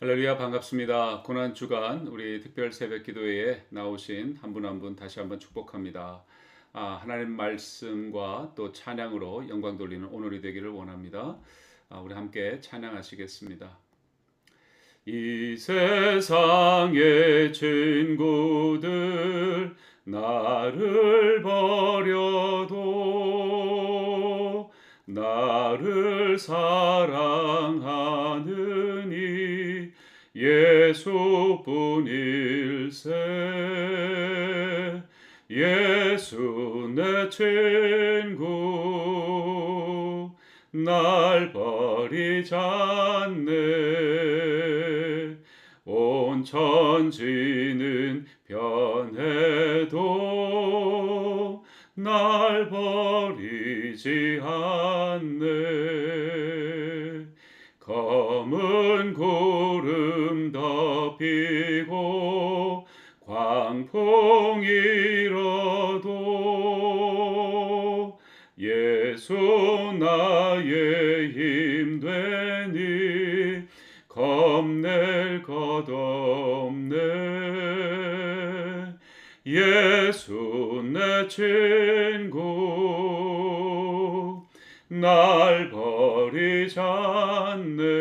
할렐루야 반갑습니다. 고난 주간 우리 특별 새벽 기도회에 나오신 한분 한 분 다시 한번 축복합니다. 아, 하나님 말씀과 또 찬양으로 영광 돌리는 오늘이 되기를 원합니다. 아, 우리 함께 찬양하시겠습니다. 이 세상의 친구들 나를 버려도 나를 사랑하는 이 예수뿐일세. 예수 내 친구 날 버리지 않네. 온 천지는 변해도 날 버리지 않네 덮이고 광풍 일어도 예수 나의 힘 되니 겁낼 것 없네. 예수 내 친구 날 버리지 않네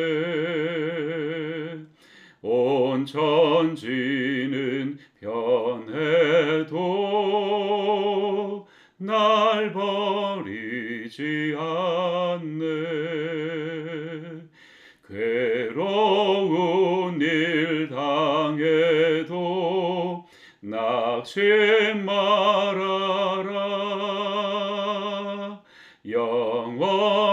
천지는 변해도 날 버리지 않네. 괴로운 일 당해도 낙심 말아라. 영원하신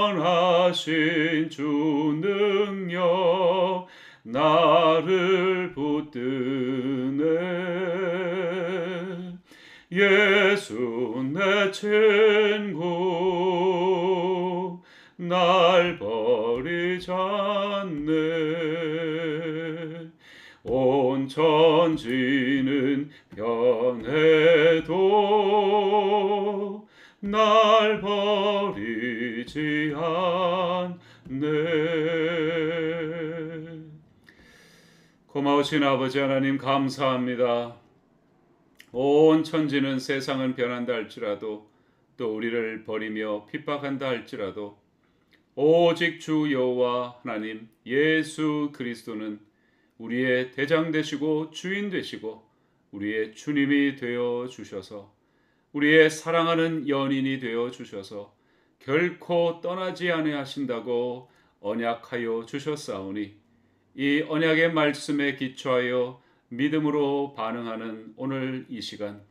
않네 온 천지는 변해도 날 버리지 않네 고마우신 아버지 하나님 감사합니다. 온 천지는 세상은 변한다 할지라도 또 우리를 버리며 핍박한다 할지라도 오직 주 여호와 하나님 예수 그리스도는 우리의 대장 되시고 주인 되시고 우리의 주님이 되어 주셔서 우리의 사랑하는 연인이 되어 주셔서 결코 떠나지 아니하신다고 언약하여 주셨사오니 이 언약의 말씀에 기초하여 믿음으로 반응하는 오늘 이 시간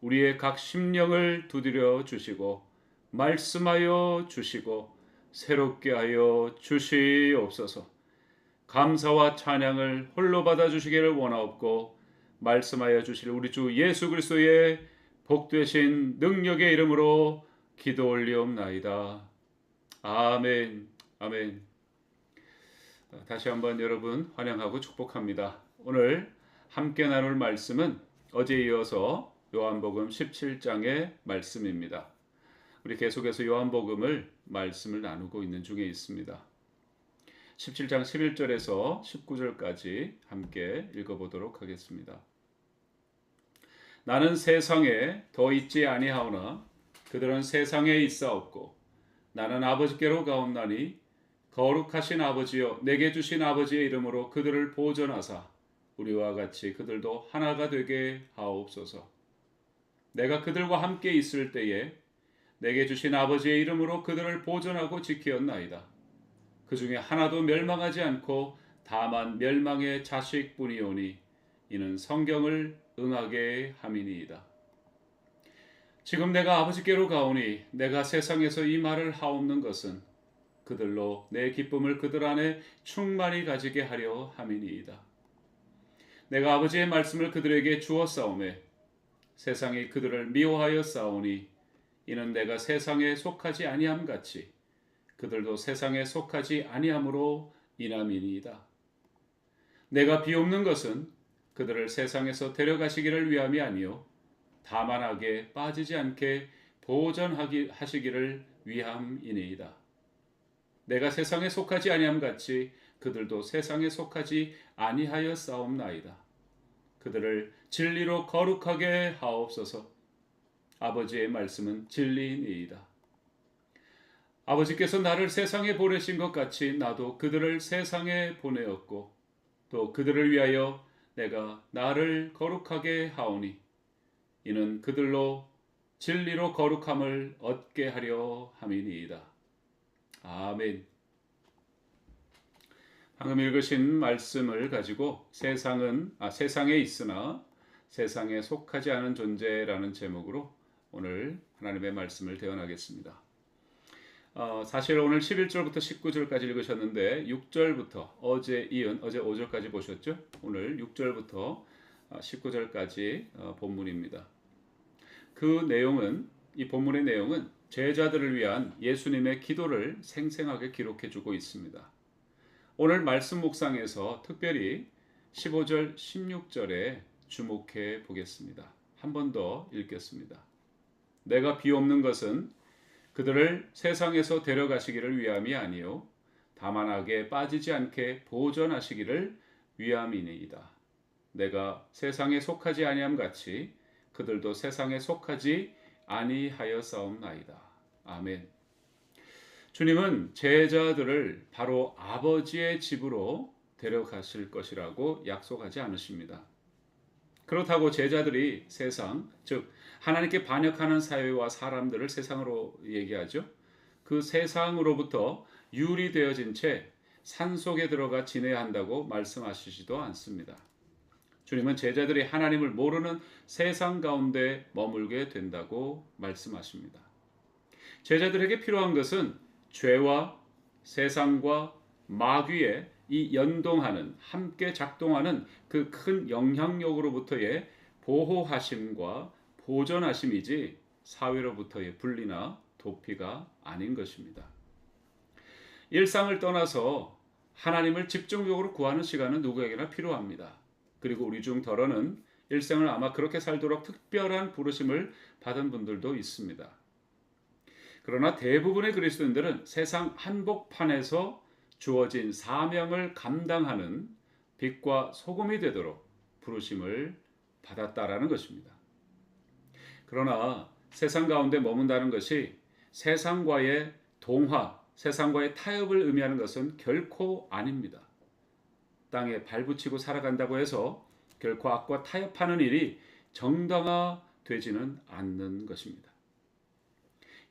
우리의 각 심령을 두드려 주시고 말씀하여 주시고 새롭게 하여 주시옵소서. 감사와 찬양을 홀로 받아 주시기를 원하옵고 말씀하여 주실 우리 주 예수 그리스도의 복되신 능력의 이름으로 기도 올리옵나이다. 아멘. 아멘. 다시 한번 여러분 환영하고 축복합니다. 오늘 함께 나눌 말씀은 어제 이어서 요한복음 17장의 말씀입니다. 우리 계속해서 요한복음을 말씀을 나누고 있는 중에 있습니다. 17장 11절에서 19절까지 함께 읽어보도록 하겠습니다. 나는 세상에 더 있지 아니하오나 그들은 세상에 있사옵고 나는 아버지께로 가옵나니 거룩하신 아버지여 내게 주신 아버지의 이름으로 그들을 보존하사 우리와 같이 그들도 하나가 되게 하옵소서. 내가 그들과 함께 있을 때에 내게 주신 아버지의 이름으로 그들을 보존하고 지키었나이다. 그 중에 하나도 멸망하지 않고 다만 멸망의 자식뿐이오니 이는 성경을 응하게 함이니이다. 지금 내가 아버지께로 가오니 내가 세상에서 이 말을 하옵는 것은 그들로 내 기쁨을 그들 안에 충만히 가지게 하려 함이니이다. 내가 아버지의 말씀을 그들에게 주었사오매 세상이 그들을 미워하여 싸우니 이는 내가 세상에 속하지 아니함 같이 그들도 세상에 속하지 아니함으로 인함이니이다. 내가 비옵는 것은 그들을 세상에서 데려가시기를 위함이 아니요 다만 악에 빠지지 않게 보전하기 하시기를 위함이니이다. 내가 세상에 속하지 아니함 같이 그들도 세상에 속하지 아니하여 싸움나이다. 그들을 진리로 거룩하게 하옵소서. 아버지의 말씀은 진리이니이다. 아버지께서 나를 세상에 보내신 것 같이 나도 그들을 세상에 보내었고 또 그들을 위하여 내가 나를 거룩하게 하오니 이는 그들로 진리로 거룩함을 얻게 하려 함이니이다. 아멘. 방금 읽으신 말씀을 가지고 세상은 아 세상에 있으나 세상에 속하지 않은 존재라는 제목으로 오늘 하나님의 말씀을 대언하겠습니다. 어, 사실 오늘 11절부터 19절까지 읽으셨는데 6절부터 어제 이은 어제 5절까지 보셨죠? 오늘 6절부터 19절까지 어, 본문입니다. 그 내용은 이 본문의 내용은 제자들을 위한 예수님의 기도를 생생하게 기록해 주고 있습니다. 오늘 말씀 묵상에서 특별히 15절, 16절에 주목해 보겠습니다. 한 번 더 읽겠습니다. 내가 비옵는 것은 그들을 세상에서 데려가시기를 위함이 아니요 다만 악에 빠지지 않게 보존하시기를 위함이니이다. 내가 세상에 속하지 아니함 같이 그들도 세상에 속하지 아니하여 싸움나이다. 아멘. 주님은 제자들을 바로 아버지의 집으로 데려가실 것이라고 약속하지 않으십니다. 그렇다고 제자들이 세상, 즉 하나님께 반역하는 사회와 사람들을 세상으로 얘기하죠. 그 세상으로부터 유리되어진 채 산속에 들어가 지내야 한다고 말씀하시지도 않습니다. 주님은 제자들이 하나님을 모르는 세상 가운데 머물게 된다고 말씀하십니다. 제자들에게 필요한 것은 죄와 세상과 마귀의 이 연동하는 함께 작동하는 그 큰 영향력으로부터의 보호하심과 보존하심이지 사회로부터의 분리나 도피가 아닌 것입니다. 일상을 떠나서 하나님을 집중적으로 구하는 시간은 누구에게나 필요합니다. 그리고 우리 중 더러는 일생을 아마 그렇게 살도록 특별한 부르심을 받은 분들도 있습니다. 그러나 대부분의 그리스도인들은 세상 한복판에서 주어진 사명을 감당하는 빛과 소금이 되도록 부르심을 받았다라는 것입니다. 그러나 세상 가운데 머문다는 것이 세상과의 동화, 세상과의 타협을 의미하는 것은 결코 아닙니다. 땅에 발붙이고 살아간다고 해서 결코 악과 타협하는 일이 정당화되지는 않는 것입니다.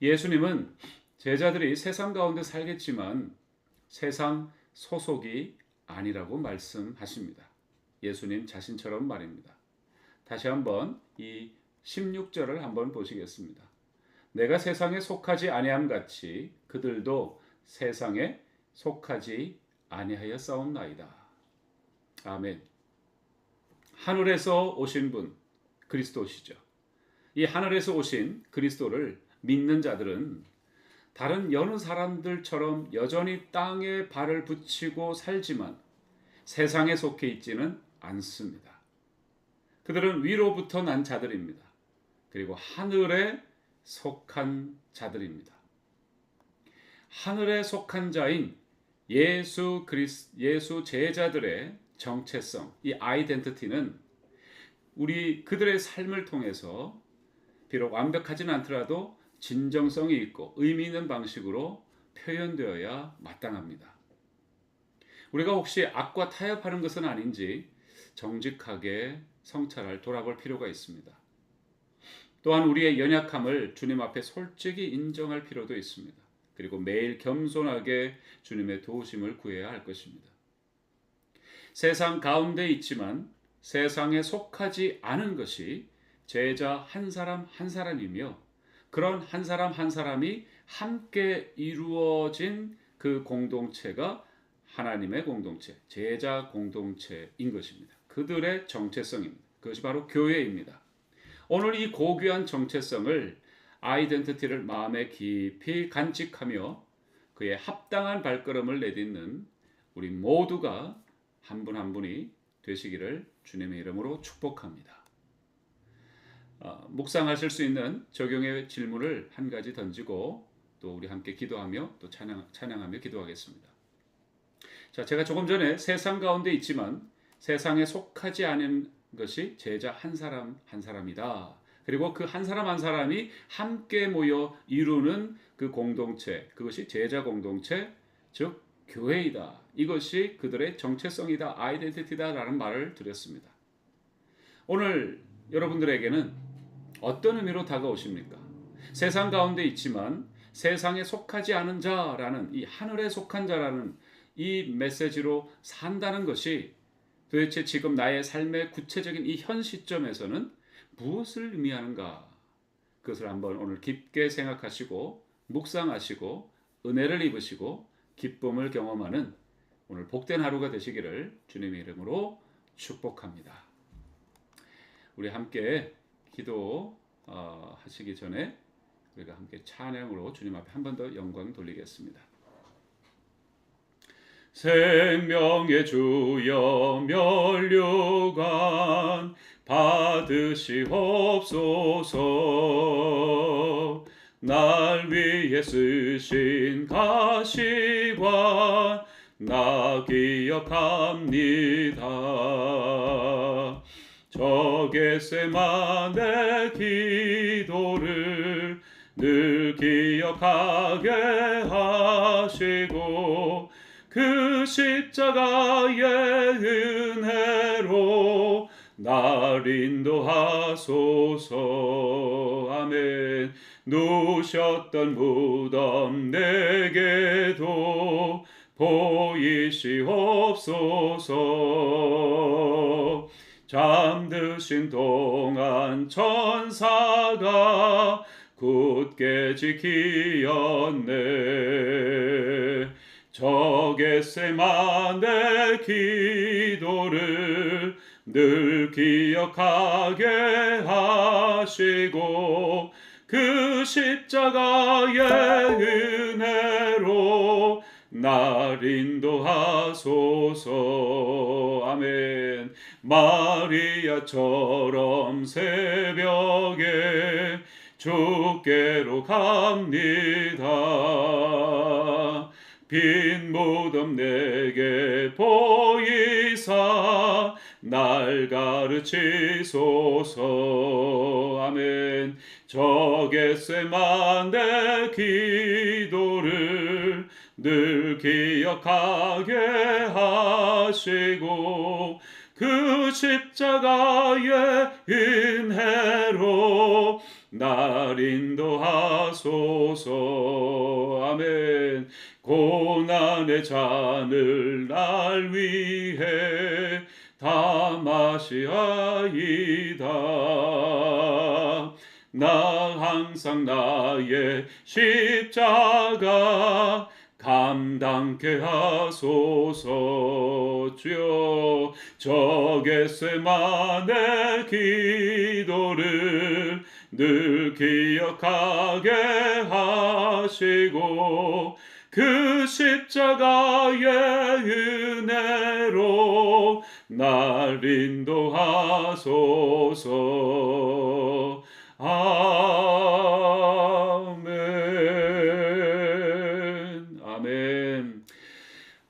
예수님은 제자들이 세상 가운데 살겠지만 세상 소속이 아니라고 말씀하십니다. 예수님 자신처럼 말입니다. 다시 한번 이 16절을 한번 보시겠습니다. 내가 세상에 속하지 아니함 같이 그들도 세상에 속하지 아니하여 싸움나이다. 아멘. 하늘에서 오신 분 그리스도시죠. 이 하늘에서 오신 그리스도를 믿는 자들은 다른 여느 사람들처럼 여전히 땅에 발을 붙이고 살지만 세상에 속해 있지는 않습니다. 그들은 위로부터 난 자들입니다. 그리고 하늘에 속한 자들입니다. 하늘에 속한 자인 예수 그리스 예수 제자들의 정체성, 이 아이덴티티는 우리 그들의 삶을 통해서 비록 완벽하지는 않더라도 진정성이 있고 의미 있는 방식으로 표현되어야 마땅합니다. 우리가 혹시 악과 타협하는 것은 아닌지 정직하게 성찰할 돌아볼 필요가 있습니다. 또한 우리의 연약함을 주님 앞에 솔직히 인정할 필요도 있습니다. 그리고 매일 겸손하게 주님의 도우심을 구해야 할 것입니다. 세상 가운데 있지만 세상에 속하지 않은 것이 제자 한 사람 한 사람이며 그런 한 사람 한 사람이 함께 이루어진 그 공동체가 하나님의 공동체, 제자 공동체인 것입니다. 그들의 정체성입니다. 그것이 바로 교회입니다. 오늘 이 고귀한 정체성을 아이덴티티를 마음에 깊이 간직하며 그의 합당한 발걸음을 내딛는 우리 모두가 한 분한 한 분이 되시기를 주님의 이름으로 축복합니다. 어, 묵상하실 수 있는 적용의 질문을 한 가지 던지고 또 우리 함께 기도하며 또 찬양, 찬양하며 기도하겠습니다. 자, 제가 조금 전에 세상 가운데 있지만 세상에 속하지 않은 것이 제자 한 사람 한 사람이다. 그리고 그 한 사람 한 사람이 함께 모여 이루는 그 공동체, 그것이 제자 공동체, 즉 교회이다. 이것이 그들의 정체성이다, 아이덴티티다라는 말을 드렸습니다. 오늘 여러분들에게는 어떤 의미로 다가오십니까? 세상 가운데 있지만 세상에 속하지 않은 자라는 이 하늘에 속한 자라는 이 메시지로 산다는 것이 도대체 지금 나의 삶의 구체적인 이 현 시점에서는 무엇을 의미하는가? 그것을 한번 오늘 깊게 생각하시고 묵상하시고 은혜를 입으시고 기쁨을 경험하는 오늘 복된 하루가 되시기를 주님의 이름으로 축복합니다. 우리 함께 기도 어, 하시기 전에 우리가 함께 찬양으로 주님 앞에 한 번 더 영광 돌리겠습니다. 생명의 주여 멸류관 받으시옵소서. 날 위해 쓰신 가시관 나 기억합니다. 적게세만의 기도를 늘 기억하게 하시고 그 십자가의 은혜로 날 인도하소서. 아멘. 누셨던 무덤 내게도 보이시옵소서. 잠드신 동안 천사가 굳게 지키었네 적게세만의 기도를 늘 기억하게 하시고 그 십자가의 은혜로 날 인도하소서. 아멘. 마리아처럼 새벽에 주께로 갑니다 빈 무덤 내게 보이사 날 가르치소서. 아멘. 적게세만의 기도를 늘 기억하게 하시고 그 십자가의 은혜로 날 인도하소서. 아멘 고난의 잔을 날 위해 다 마시아이다. 나 항상 나의 십자가 감당케 하소서 주여. 적게세만의 기도를 늘 기억하게 하시고 그 십자가의 은혜로 날 인도하소서. 아멘. 아멘.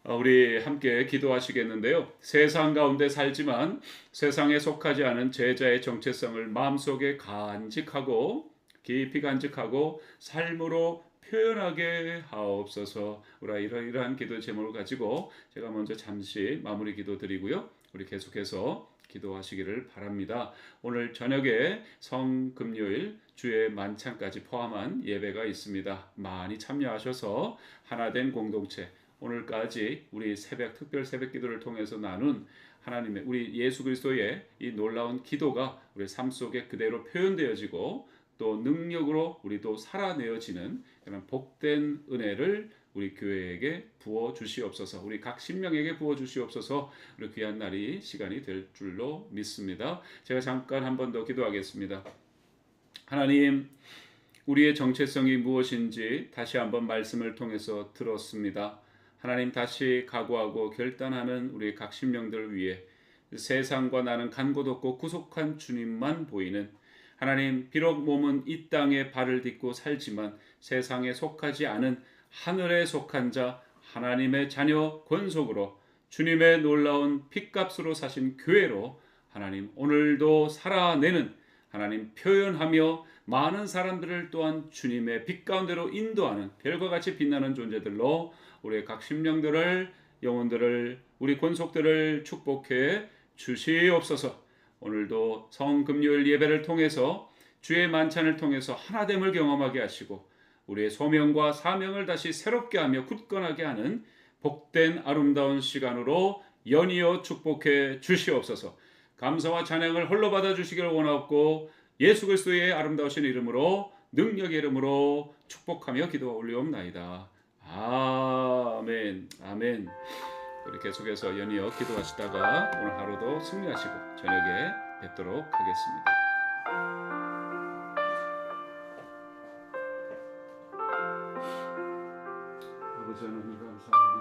아, 우리 함께 기도하시겠는데요. 세상 가운데 살지만 세상에 속하지 않은 제자의 정체성을 마음속에 간직하고 깊이 간직하고 삶으로 표현하게 하옵소서. 우리 이러이러한 기도 제목을 가지고 제가 먼저 잠시 마무리 기도 드리고요. 우리 계속해서 기도하시기를 바랍니다. 오늘 저녁에 성금요일 주의 만찬까지 포함한 예배가 있습니다. 많이 참여하셔서 하나된 공동체 오늘까지 우리 새벽 특별 새벽 기도를 통해서 나눈 하나님의 우리 예수 그리스도의 이 놀라운 기도가 우리 삶 속에 그대로 표현되어지고 또 능력으로 우리도 살아내어지는 그런 복된 은혜를 우리 교회에게 부어 주시옵소서. 우리 각 신명에게 부어 주시옵소서. 우리 귀한 날이 시간이 될 줄로 믿습니다. 제가 잠깐 한 번 더 기도하겠습니다. 하나님, 우리의 정체성이 무엇인지 다시 한번 말씀을 통해서 들었습니다. 하나님 다시 각오하고 결단하는 우리 각 신명들을 위해 세상과 나는 간곳 없고 구속한 주님만 보이는 하나님 비록 몸은 이 땅에 발을 딛고 살지만 세상에 속하지 않은 하늘에 속한 자 하나님의 자녀 권속으로 주님의 놀라운 핏값으로 사신 교회로 하나님 오늘도 살아내는 하나님 표현하며 많은 사람들을 또한 주님의 빛 가운데로 인도하는 별과 같이 빛나는 존재들로 우리의 각 심령들을 영혼들을 우리 권속들을 축복해 주시옵소서. 오늘도 성금요일 예배를 통해서 주의 만찬을 통해서 하나됨을 경험하게 하시고 우리의 소명과 사명을 다시 새롭게 하며 굳건하게 하는 복된 아름다운 시간으로 연이어 축복해 주시옵소서. 감사와 찬양을 홀로 받아 주시기를 원하옵고 예수 그리스도의 아름다우신 이름으로 능력의 이름으로 축복하며 기도 올리옵나이다. 아멘. 아멘. 우리 계속해서 연이어 기도하시다가 오늘 하루도 승리하시고 저녁에 뵙도록 하겠습니다. 아버지 하나님 감사합니다.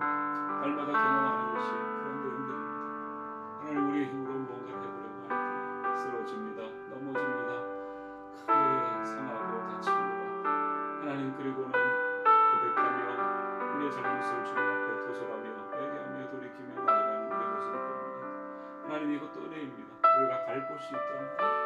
달마다 경험하는 것이 그런데 힘듭니다. 하나님 우리의 힘으로 뭔가 해보려고 할 때 쓰러집니다. 넘어집니다. 크게 상하고 다칩니다. 하나님 그리고는 고백하며 우리의 잘못을 주님 앞에 도설하며 회개하며 돌이키며 나아가는 우리의 모습을 봅니다. 하나님 이것도 은혜입니다. 우리가 갈 곳이 있다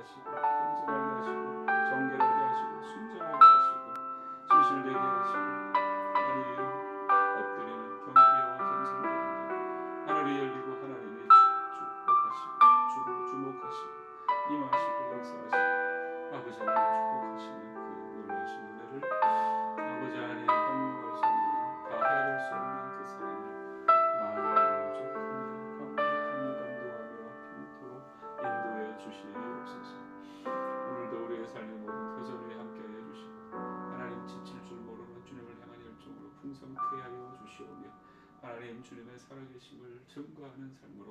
Yes, 살아가는 삶으로